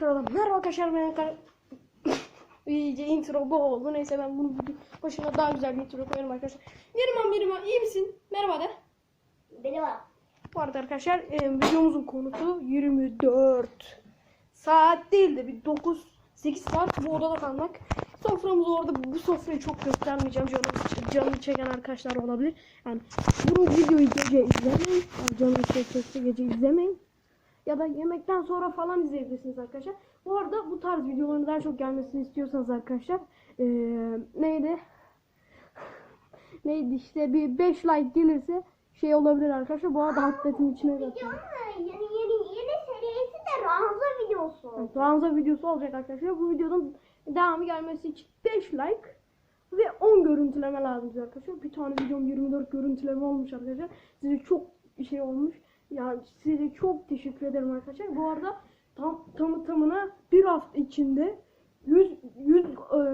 tekrardan merhaba arkadaşlar ben İyice intro bu oldu. Neyse ben bunu başına daha güzel bir intro koyarım arkadaşlar. Miriman Miriman iyi misin? Merhaba de. Var. Bu arada arkadaşlar e, videomuzun konusu 24 saat değil de bir 9 8 saat bu odada kalmak. Soframız orada bu sofrayı çok göstermeyeceğim. Canını, canını çeken arkadaşlar olabilir. Yani bu videoyu gece izlemeyin. Yani Canını çekecekse gece izlemeyin. Ya da yemekten sonra falan izleyebilirsiniz arkadaşlar. Bu arada bu tarz videoların daha çok gelmesini istiyorsanız arkadaşlar e, neydi? neydi işte bir 5 like gelirse şey olabilir arkadaşlar. Bu arada hasretin içine de Videonun yeni yeni yeni serisi de Ranza videosu. Ranza videosu olacak arkadaşlar. Bu videonun devamı gelmesi için 5 like ve 10 görüntüleme lazım arkadaşlar. Bir tane videom 24 görüntüleme olmuş arkadaşlar. Size çok şey olmuş. Yani size çok teşekkür ederim arkadaşlar. Bu arada tam tamı tamına bir hafta içinde 100 100 e,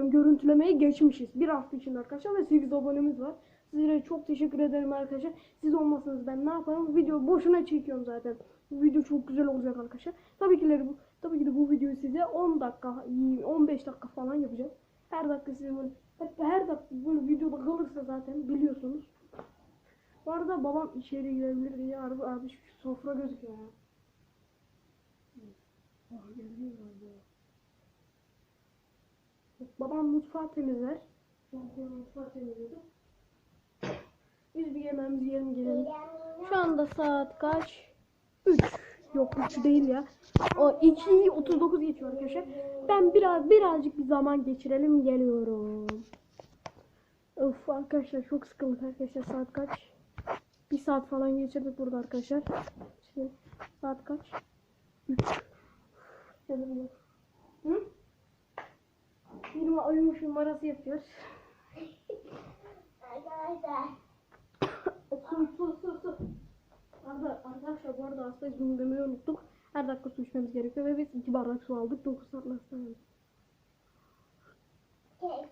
görüntülemeyi geçmişiz. Bir hafta içinde arkadaşlar ve 8 abonemiz var. Size çok teşekkür ederim arkadaşlar. Siz olmasanız ben ne yaparım? Video boşuna çekiyorum zaten. Bu video çok güzel olacak arkadaşlar. Tabii ki de bu tabii ki de bu videoyu size 10 dakika 15 dakika falan yapacağım. Her dakika size böyle hep her dakika böyle videoda kalırsa zaten biliyorsunuz. Bu arada babam içeri girebilir diye abi, abi şu sofra gözüküyor ya. Ah, geliyor galiba. Babam mutfağı temizler. Ben mutfağı temizledim. Biz bir yemeğimizi yiyelim gelelim. Şu anda saat kaç? 3. Yok 3 değil ya. O 2'yi 39 geçiyor arkadaşlar. Ben biraz birazcık bir zaman geçirelim geliyorum. Of arkadaşlar çok sıkıldık arkadaşlar saat kaç? Bir saat falan geçirdik burada arkadaşlar. Şimdi saat kaç? 3. Canım Hı? 20 uyumuş numarası yapıyoruz. Arkadaşlar. Su su su su. Arda, arkadaşlar bu arada hastayız bunu demeyi unuttuk. Her dakika su içmemiz gerekiyor ve biz iki bardak su aldık. 9 saat hastanede.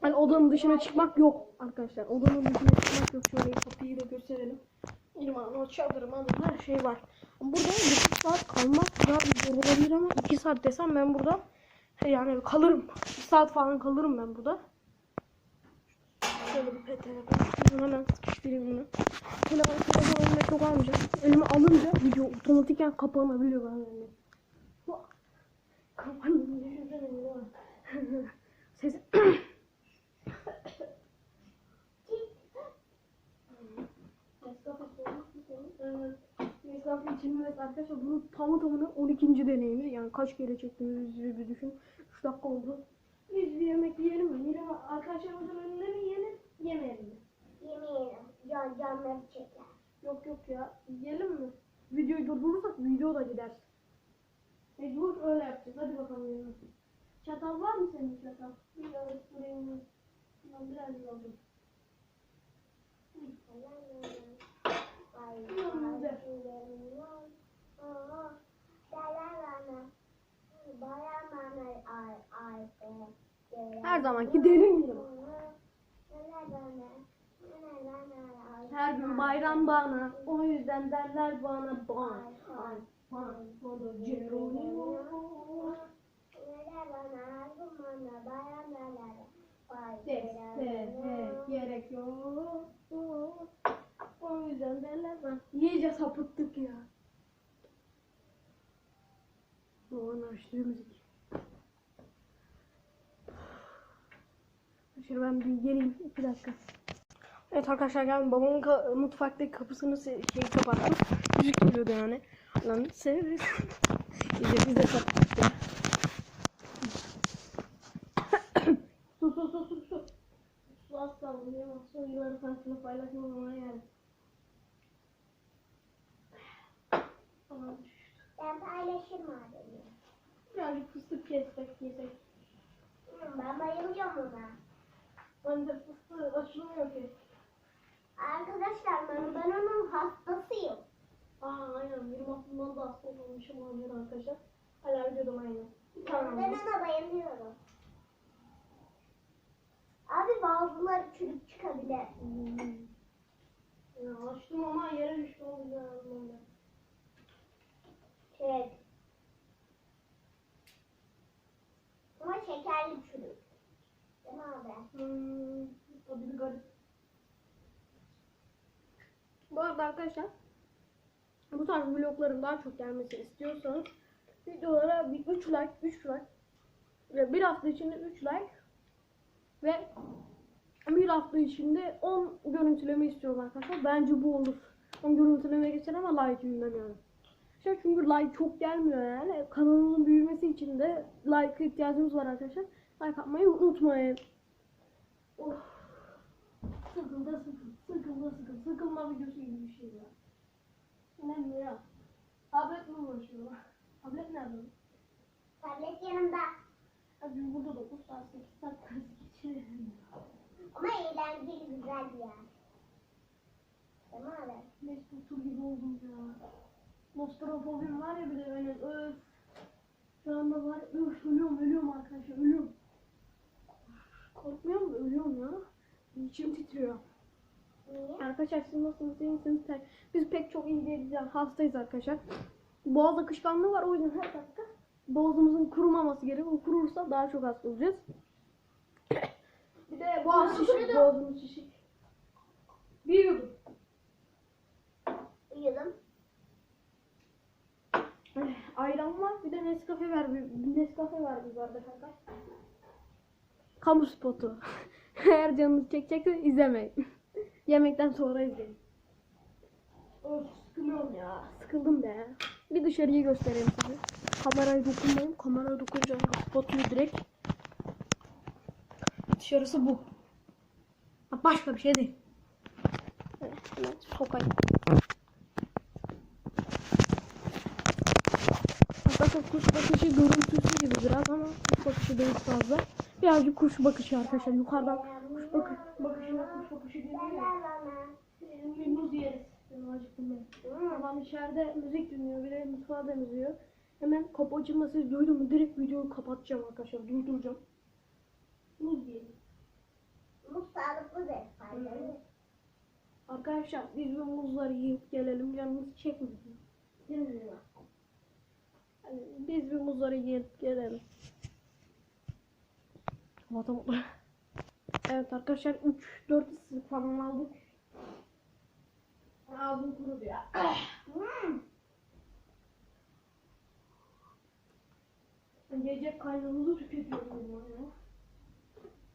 Hani odanın dışına çıkmak yok arkadaşlar. Odanın dışına çıkmak yok. Şöyle kapıyı da gösterelim. İlman, o çadırım, anım, her şey var. Burada 9 saat kalmak biraz zor olabilir ama 2 saat desem ben burada yani kalırım. 1 saat falan kalırım ben burada. Şöyle bir peteğe koyayım. Hemen sıkıştırayım bunu. Telefon telefon elime çok almayacağım. Elime alınca video otomatiken kapanabiliyor ben yani. Ya. Ses... Evet. Nescafe içilmez arkadaşlar. Bunun tamı tamına 12. deneyimi. Yani kaç kere çektiğimizi bir düşün. 3 dakika oldu. Biz bir yemek yiyelim mi? Yine arkadaşlarımızın önünde mi yiyelim? Yemeyelim mi? Yemeyelim. Can canları çeker. Yok yok ya. Yiyelim mi? Videoyu durdurursak video da gider. Mecbur öyle yapacağız. Hadi bakalım yiyelim. Çatal var mı senin çatal? Biraz buraya mı? Ben biraz aldım. Her zamanki derin gibi. Her gün bayram bana. O yüzden derler bana ban. Ban. Ban. Bana Geronimo. Deste gerek yok. Yüzden derler bana. İyice sapıttık ya. O an açtığı müzik. Şimdi ben bir geleyim. Bir dakika. Evet arkadaşlar geldim. Babamın ka- mutfaktaki kapısını şey kapattım. Müzik geliyordu yani. Lan severiz. İyice biz de kapattık ya. su su su su su. Su az kaldı. Yiyemem. Su yılları farklı paylaşmam ona yani. Tamam. Ben paylaşırım abi. Birazcık fıstık kessek yesek. Ben bayılıyorum ona. Ben de fıstığı açılmıyor ki. Arkadaşlar ben, ben onun hastasıyım. Aa aynen. Benim aklımdan da hasta olmuşum olabilir arkadaşlar. Hala videodum aynen. Tamam. Ben ona bayılıyorum. Abi bazıları çürük çıkabilir. Hmm. Ya açtım ama yere düştü o yüzden aldım Evet. Ama şekerli çürük. Değil mi abi? Hmm. Bu arada arkadaşlar bu tarz vlogların daha çok gelmesini istiyorsanız videolara bir 3 like 3 like ve bir hafta içinde 3 like ve bir hafta içinde 10 görüntüleme istiyorum arkadaşlar. Bence bu olur. 10 görüntüleme geçer ama like bilmem yani. İşte çünkü like çok gelmiyor yani. Kanalımın büyümesi için de like ihtiyacımız var arkadaşlar. Like atmayı unutmayın. Of. Sıkıldı sıkıldı sıkıldı sıkıldı. Sıkılma videosu gibi bir şey ya. Ne mi ya? Tablet mi uğraşıyor? Tablet nerede? Tablet yanımda. Abi biz burada 9 saat 8 saat geçirelim. Ama eğlenceli güzel bir yer. Mi abi? Mesut Tur gibi oldum ya. Nostrofobim var ya bir de benim öf. Şu anda var öf ölüyorum ölüyorum arkadaşlar ölüyorum. Korkmuyorum da ölüyorum ya. İçim titriyor. Arkadaşlar siz nasılsınız? iyi misiniz? Biz pek çok iyi değiliz yani hastayız arkadaşlar. Boğaz akışkanlığı var o yüzden her dakika boğazımızın kurumaması gerekiyor. Kurursa daha çok hasta olacağız. Bir de boğaz şişik, boğazımız şişik. Bir yudum. Uyudum. Ayran var bir de Nescafe bir Nescafe ver bir bardak arkadaş. Kamu spotu. Eğer canınız çekecekse izlemeyin. Yemekten sonra izleyin. Of sıkılıyorum ya. Sıkıldım be. Bir dışarıyı göstereyim size. Kameraya dokunmayın. Kameraya dokunca kapatıyor direkt. Dışarısı bu. Başka bir şey değil. Evet, hemen sokayım. Arkadaşlar kuş bakışı görüntüsü gibi biraz ama kuş bakışı değil fazla. Birazcık kuş bakışı arkadaşlar yukarıdan kuş bakı bakışına kuş bakışı Bir muz yeriz. Babam içeride müzik dinliyor bir de mutfağı temizliyor. Hemen kapı açılması duydum mu direkt videoyu kapatacağım arkadaşlar durduracağım. Muz yiyelim. Bu sağlıklıdır. Faydalı. Arkadaşlar biz bu muzları yiyip gelelim canımız çekmesin. Değil mi biz bir muzları yiyip gelelim. Vatan Evet arkadaşlar 3-4 ısırık falan aldık. Ağzım kurudu ya. Gece kaynağımızı tüketiyoruz ya.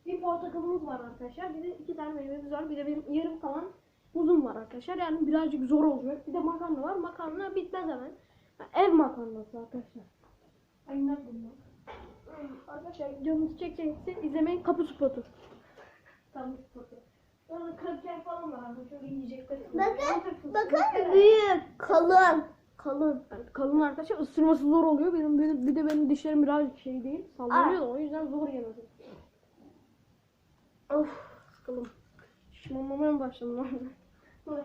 Bir portakalımız var arkadaşlar. Bir de iki tane meyvemiz var. Bir de benim yarım kalan muzum var arkadaşlar. Yani birazcık zor olacak. Bir de makarna var. Makarna bitmez hemen. Ev makarnası arkadaşlar. Aynen bunlar. Arkadaşlar canınız çekecekse izlemeyin kapı spotu. Kapı spotu. Sonra kraker falan var arkadaşlar yiyecekler. Bakın, bakın büyük, kalın. Kalın. Yani kalın arkadaşlar ısırması zor oluyor. Benim, benim bir de benim dişlerim birazcık şey değil. Sallanıyor da o yüzden zor yemesi. Of sıkıldım. Şişmanlamaya mı başladım?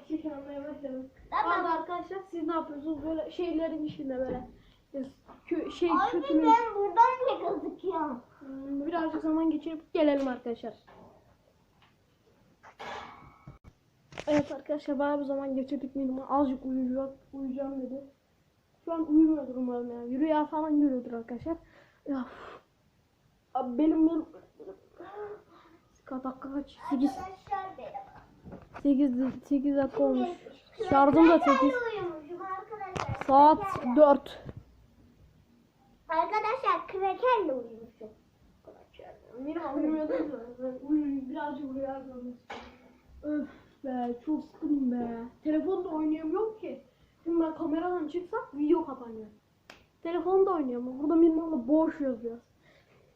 Şişmanlamaya başladım. Tamam. Arkadaşlar siz ne yapıyorsunuz? Böyle şeylerin içinde böyle kö- şey Abi kötülüğün ben buradan bile gözüküyorum. Hmm, birazcık zaman geçirip gelelim arkadaşlar. Evet arkadaşlar bayağı bir zaman geçirdik benim azıcık uyuyacak, uyuyacağım dedi. Şu an uyumuyordur umarım yani. Rüya falan görüyordur arkadaşlar. Ya. Abi benim benim dakika kaç? 8 Arkadaşlar merhaba. 8 8 dakika olmuş. Şarjım da 8. Krakerle uyumuşum arkadaşlar. Saat Krakerle. 4. Arkadaşlar krakerle uyumuşum. Ben uyuyayım birazcık istiyorum. Öf be çok sıkıldım be. Telefonda oynayamıyorum ki. Şimdi ben kameradan çıksam video kapanıyor. Telefonda oynuyorum. Burada Mirman'la boş yazıyor.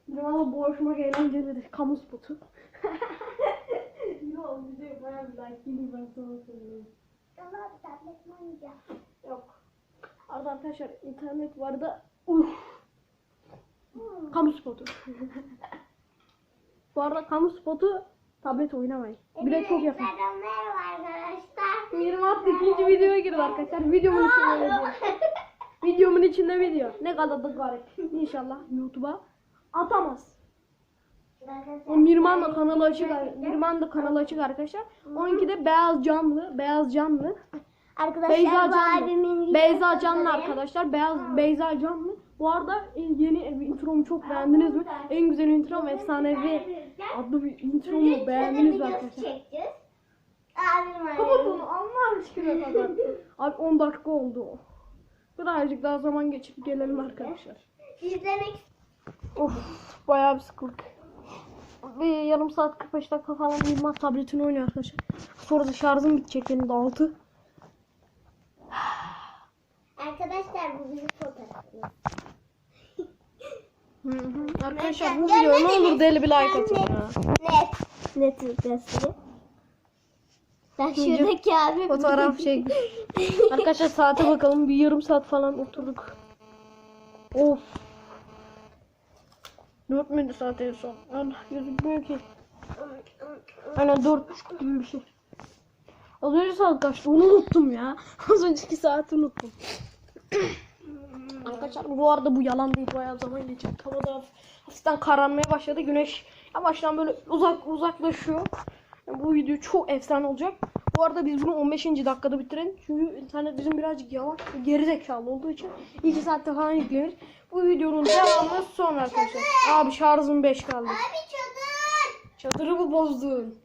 Mirman'la boğuşmak eğlencelidir. Kamu spotu. Yok video bayağı bir like ben sana söyleyeyim. Allah bir tablet mi oynayacağım? Yok. Arada arkadaşlar internet var da uf. Kamu spotu. Bu arada kamu spotu tablet oynamayın. Bir de çok yakın. Merhaba arkadaşlar. 26 ikinci videoya girdi arkadaşlar. Videomun içinde video. Videomun içinde video. Ne kadar da garip. İnşallah YouTube'a atamaz. O Mirman da kanalı açık. Mirman da kanalı açık arkadaşlar. Onunki de beyaz camlı. Beyaz camlı. Arkadaşlar Beyza Canlı. Beyza Canlı arkadaşlar. Beyaz Beyza Canlı. Bu arada yeni intromu çok beğendiniz mi? En güzel introm efsanevi adlı bir intromu beğendiniz mi arkadaşlar? Kapat onu Allah aşkına kapat. Abi 10 dakika oldu. Birazcık daha zaman geçip gelelim arkadaşlar. İzlemek Of bayağı bir sıkıldık. Bir yarım saat 45 dakika falan Yılmaz tabletini oynuyor arkadaşlar. Sonra da şarjım bitecek benim de 6. Arkadaşlar bu bizim fotoğrafımız. Arkadaşlar bu Neden? videoya ne olur deli bir like atın ya. Net. Net gösteri. Ben Şimdi şuradaki abi. Fotoğraf çek. Arkadaşlar saate bakalım. Bir yarım saat falan oturduk. Of. 4 müydü saat en son? Allah gözükmüyor ki. Aynen 4 gibi bir şey. Az önce saat kaçtı? Onu unuttum ya. Az önceki saati unuttum. Arkadaşlar bu arada bu yalan değil. Bayağı zaman geçecek. Hava da hafiften kararmaya başladı. Güneş yavaştan böyle uzak uzaklaşıyor. Yani bu video çok efsane olacak. Bu arada biz bunu 15. dakikada bitirelim. Çünkü internet bizim birazcık yavaş geri zekalı olduğu için 2 saatte falan yüklenir. Bu videonun devamı sonra arkadaşlar. Abi şarjım 5 kaldı. Abi çadır. Çadırı mı bozdun?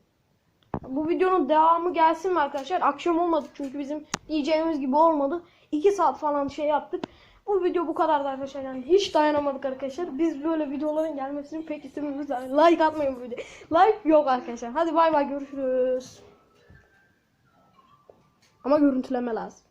Bu videonun devamı gelsin mi arkadaşlar? Akşam olmadı çünkü bizim diyeceğimiz gibi olmadı. 2 saat falan şey yaptık. Bu video bu kadardı arkadaşlar. Yani hiç dayanamadık arkadaşlar. Biz böyle videoların gelmesini pek istemiyoruz. Like atmayın bu videoya. Like yok arkadaşlar. Hadi bay bay görüşürüz. Ama görüntüleme lazım.